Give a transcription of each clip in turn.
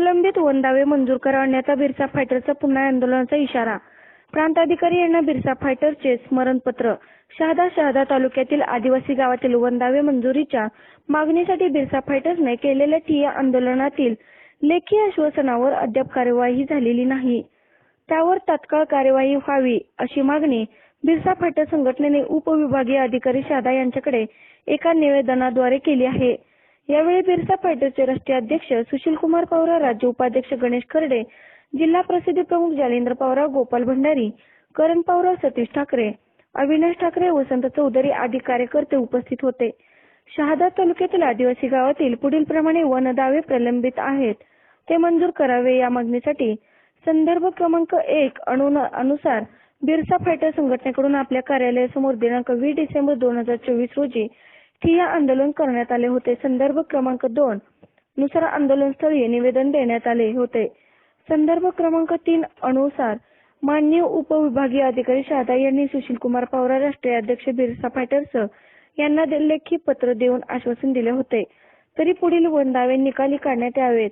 प्रलंबित वनदावे मंजूर करण्याचा बिरसा फायटरचा पुन्हा आंदोलनाचा इशारा. प्रांताधिकारी यांना बिरसा फायटरचे स्मरणपत्र. शहादा शहादा तालुक्यातील आदिवासी गावातील वनदावे मंजुरीच्या मागणीसाठी बिरसा फायटर्सने केलेल्या ठिय्या आंदोलनातील लेखी आश्वासनावर अद्याप कार्यवाही झालेली नाही. त्यावर तात्काळ कार्यवाही व्हावी अशी मागणी बिरसा फायटर संघटनेने उपविभागीय अधिकारी शहादा यांच्याकडे एका निवेदनाद्वारे केली आहे. यावेळी बिरसा फायटरचे राष्ट्रीय अध्यक्ष सुशील कुमार पवार राज्य उपाध्यक्ष गणेश खर्डे जिल्हा प्रसिद्धी प्रमुख जालेंद्र पवार गोपाल भंडारी करण पवार सतीश ठाकरे अविनाश ठाकरे वसंत चौधरी आदी कार्यकर्ते उपस्थित होते. शहादा तालुक्यातील आदिवासी गावातील पुढील प्रमाणे वन दावे प्रलंबित आहेत. ते मंजूर करावे या मागणीसाठी संदर्भ क्रमांक एक अनुसार बिरसा फायटर संघटनेकडून आपल्या कार्यालयासमोर दिनांक वीस डिसेंबर दोन हजार चोवीस रोजी ठिय्या आंदोलन करण्यात आले होते. संदर्भ क्रमांक दोन. नुसार आंदोलनस्थळी निवेदन देण्यात आले होते. संदर्भ क्रमांक तीन अनुसार माननीय उपविभागीय अधिकारी शहादा यांनी सुशील कुमार पवार राष्ट्रीय अध्यक्ष बिरसा फायटर्स यांना लेखी पत्र देऊन आश्वासन दिले होते. तरी पुढील वन दावे निकाली काढण्यात यावेत.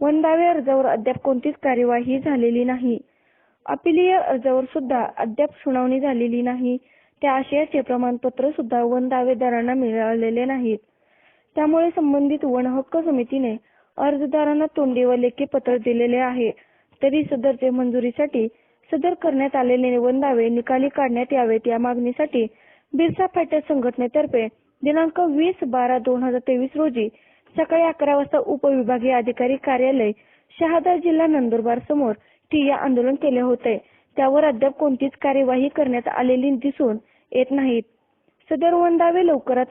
वन दावे अर्जावर अद्याप कोणतीच कार्यवाही झालेली नाही. अपिलीय अर्जावर सुद्धा अद्याप सुनावणी झालेली नाही. त्या आशयाचे प्रमाणपत्र सुद्धा वन दावेदारांना मिळालेले नाहीत. त्यामुळे संबंधित वन हक्क समितीने अर्जदारांना तोंडी व लेखी पत्र दिलेले आहे. तरी सदरचे मंजुरीसाठी सदर करण्यात आलेले वन दावे निकाली काढण्यात यावेत या मागणीसाठी बिरसा फायटर संघटनेतर्फे दिनांक वीस बारा दोन हजार तेवीस रोजी सकाळी अकरा वाजता उपविभागीय अधिकारी कार्यालय शहादा जिल्हा नंदुरबार समोर ठिय्या आंदोलन केले होते. त्यावर अद्याप कोणतीच कार्यवाही करण्यात आलेली दिसून येत नाहीत. सदर वंदावे लवकरात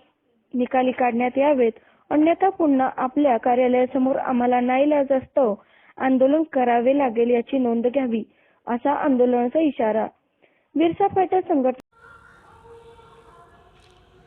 निकाली काढण्यात यावेत. अन्यथा पुन्हा आपल्या कार्यालयासमोर आम्हाला नाईलाजास्तव आंदोलन करावे लागेल याची नोंद घ्यावी असा आंदोलनाचा इशारा. बिरसा फायटर संघटना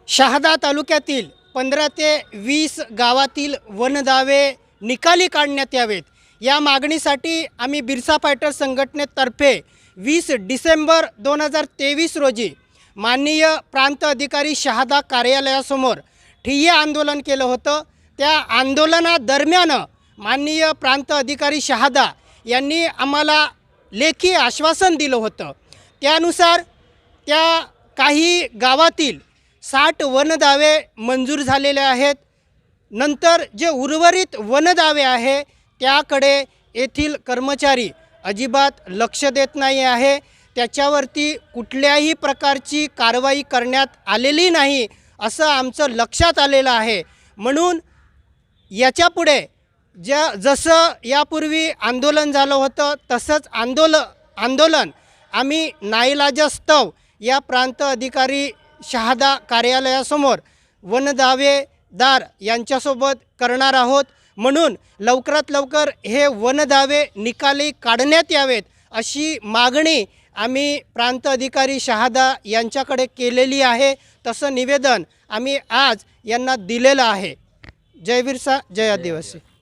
शहादा तालुक्यातील पंधरा ते वीस गावातील वनदावे निकाली काढण्यात यावेत. या मागणीसाठी आम्ही बिरसा फायटर संघटनेतर्फे वीस डिसेंबर दोन हजार तेवीस रोजी माननीय प्रांत अधिकारी शहादा कार्यालयासमोर ठिय्या आंदोलन केलं होतं. त्या आंदोलनादरम्यान माननीय प्रांत अधिकारी शहादा यांनी आम्हाला लेखी आश्वासन दिलं होतं. त्यानुसार त्या काही गावातील साठ वनदावे मंजूर झालेले आहेत. नंतर जे उर्वरित वनदावे आहे त्याकडे येथील कर्मचारी अजिबात लक्ष देत नाही आहे. त्याच्यावरती कुठल्याही प्रकारची कारवाई करण्यात आलेली नाही असं आमचं लक्षात आलेलं आहे. म्हणून याच्यापुढे ज्या जसं यापूर्वी आंदोलन झालं होतं तसंच आंदोल आंदोलन आम्ही नाईलाजास्तव या प्रांत अधिकारी शहादा कार्यालयासमोर वनदावेदार यांच्यासोबत करणार आहोत. म्हणून लवकरात लवकर हे वनदावे निकाली काढण्यात यावेत अशी मागणी आम्ही प्रांत अधिकारी शहादा यांच्याकडे केलेली आहे. तसं निवेदन आम्ही आज यांना दिलेलं आहे. जयवीर सा जय आदिवासी.